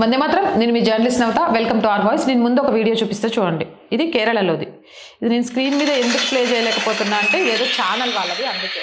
వందే మాత్రం నేను మీ journalist Navata. Welcome to R Voice. నేను ముందు ఒక వీడియో చూపిస్తే చూడండి. ఇది కేరళలోది. ఇది నేను స్క్రీన్ మీద ఎందుకు ప్లే చేయలేకపోతున్నా అంటే ఏదో ఛానల్ వాళ్ళది అందుకే.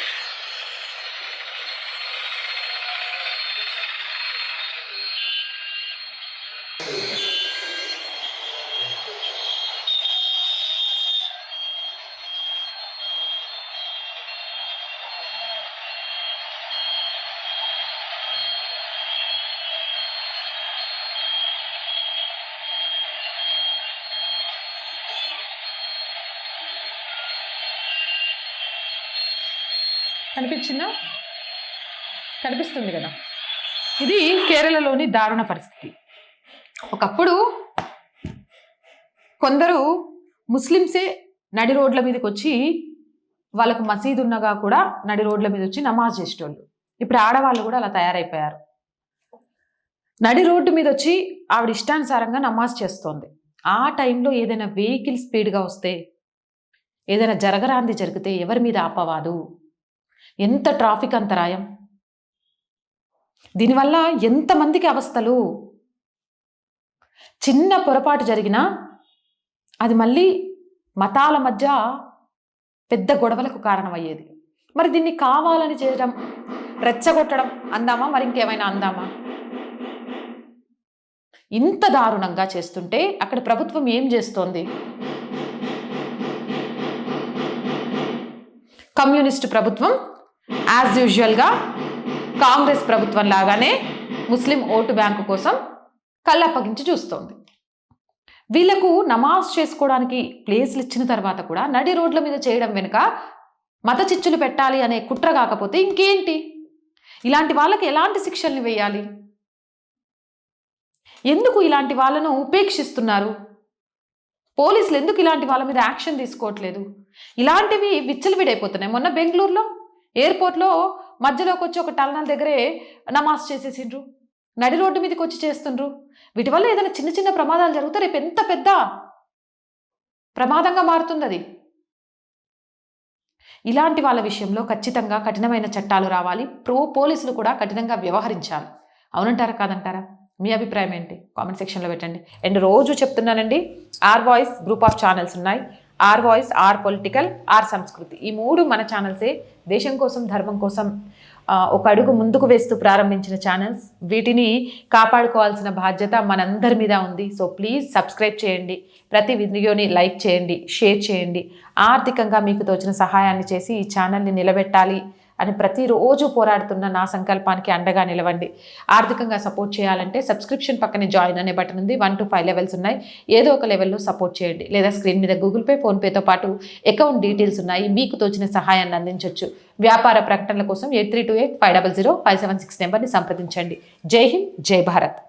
కనిపించిందా? కనిపిస్తుంది కదా. ఇది కేరళలోని దారుణ పరిస్థితి. ఒకప్పుడు కొందరు ముస్లిమ్సే నడి రోడ్ల మీదకి వచ్చి వాళ్ళకు మసీదు ఉన్నగా కూడా నడి రోడ్ల మీద వచ్చి నమాజ్ చేసేటోళ్ళు. ఇప్పుడు ఆడవాళ్ళు కూడా అలా తయారైపోయారు. నడి రోడ్డు మీద వచ్చి ఆవిడ ఇష్టానుసారంగా నమాజ్ చేస్తోంది. ఆ టైంలో ఏదైనా వెహికల్ స్పీడ్గా వస్తే ఏదైనా జరగరాంది జరిగితే ఎవరి మీద ఆపవాదు? ఎంత ట్రాఫిక్ అంతరాయం? దీనివల్ల ఎంతమందికి అవస్థలు? చిన్న పొరపాటు జరిగినా అది మళ్ళీ మతాల మధ్య పెద్ద గొడవలకు కారణమయ్యేది. మరి దీన్ని కావాలని చేయడం రెచ్చగొట్టడం అందామా? మరి ఇంకేమైనా అందామా? ఇంత దారుణంగా చేస్తుంటే అక్కడ ప్రభుత్వం ఏం చేస్తోంది? కమ్యూనిస్ట్ ప్రభుత్వం యాజ్ యూజువల్గా కాంగ్రెస్ ప్రభుత్వం లాగానే ముస్లిం ఓటు బ్యాంకు కోసం కళ్ళప్పగించి చూస్తోంది. వీళ్ళకు నమాజ్ చేసుకోవడానికి ప్లేస్లు ఇచ్చిన తర్వాత కూడా నడి రోడ్ల మీద చేయడం వెనుక మత చిచ్చులు పెట్టాలి అనే కుట్ర కాకపోతే ఇంకేంటి? ఇలాంటి వాళ్ళకి ఎలాంటి శిక్షల్ని వేయాలి? ఎందుకు ఇలాంటి వాళ్ళను ఉపేక్షిస్తున్నారు? పోలీసులు ఎందుకు ఇలాంటి వాళ్ళ మీద యాక్షన్ తీసుకోవట్లేదు? ఇలాంటివి విచ్చలవిడైపోతున్నాయి. మొన్న బెంగళూరులో ఎయిర్పోర్ట్లో మధ్యలోకి వచ్చి ఒక టర్నల్ దగ్గరే నమాజ్ చేసేసిండ్రు. నడి రోడ్డు మీదకి వచ్చి చేస్తుండ్రు. వీటి వల్ల ఏదైనా చిన్న చిన్న ప్రమాదాలు జరిగితే రేపు ఎంత పెద్ద ప్రమాదంగా మారుతుంది అది ఇలాంటి వాళ్ళ విషయంలో ఖచ్చితంగా కఠినమైన చట్టాలు రావాలి. ప్రో పోలీసులు కూడా కఠినంగా వ్యవహరించాలి. అవునంటారా కాదంటారా? మీ అభిప్రాయం ఏంటి? కామెంట్ సెక్షన్లో పెట్టండి. అండ్ రోజు చెప్తున్నానండి R Voice group of channels ఉన్నాయి. R Voice R political R Sanskriti. ఈ మూడు మన ఛానల్సే దేశం కోసం ధర్మం కోసం ఒక అడుగు ముందుకు వేస్తూ ప్రారంభించిన ఛానల్స్ వీటిని కాపాడుకోవాల్సిన బాధ్యత మనందరి మీద ఉంది. సో ప్లీజ్ సబ్స్క్రైబ్ చేయండి. ప్రతి వీడియోని లైక్ చేయండి షేర్ చేయండి. ఆర్థికంగా మీకు తోచిన సహాయాన్ని చేసి ఈ ఛానల్ని నిలబెట్టాలి. అని ప్రతిరోజు పోరాడుతున్న నా సంకల్పానికి అండగా నిలవండి. ఆర్థికంగా సపోర్ట్ చేయాలంటే సబ్స్క్రిప్షన్ పక్కనే జాయిన్ అనే బటన్ ఉంది. వన్ టు ఫైవ్ లెవెల్స్ ఉన్నాయి. ఏదో ఒక లెవెల్లో సపోర్ట్ చేయండి. లేదా స్క్రీన్ మీద గూగుల్ పే ఫోన్పేతో పాటు అకౌంట్ డీటెయిల్స్ ఉన్నాయి. మీకు తోచిన సహాయాన్ని అందించవచ్చు వ్యాపార ప్రకటనల కోసం eight three two eight five double zero five seven six నెంబర్ని సంప్రదించండి. జై హింద్ జై భారత్.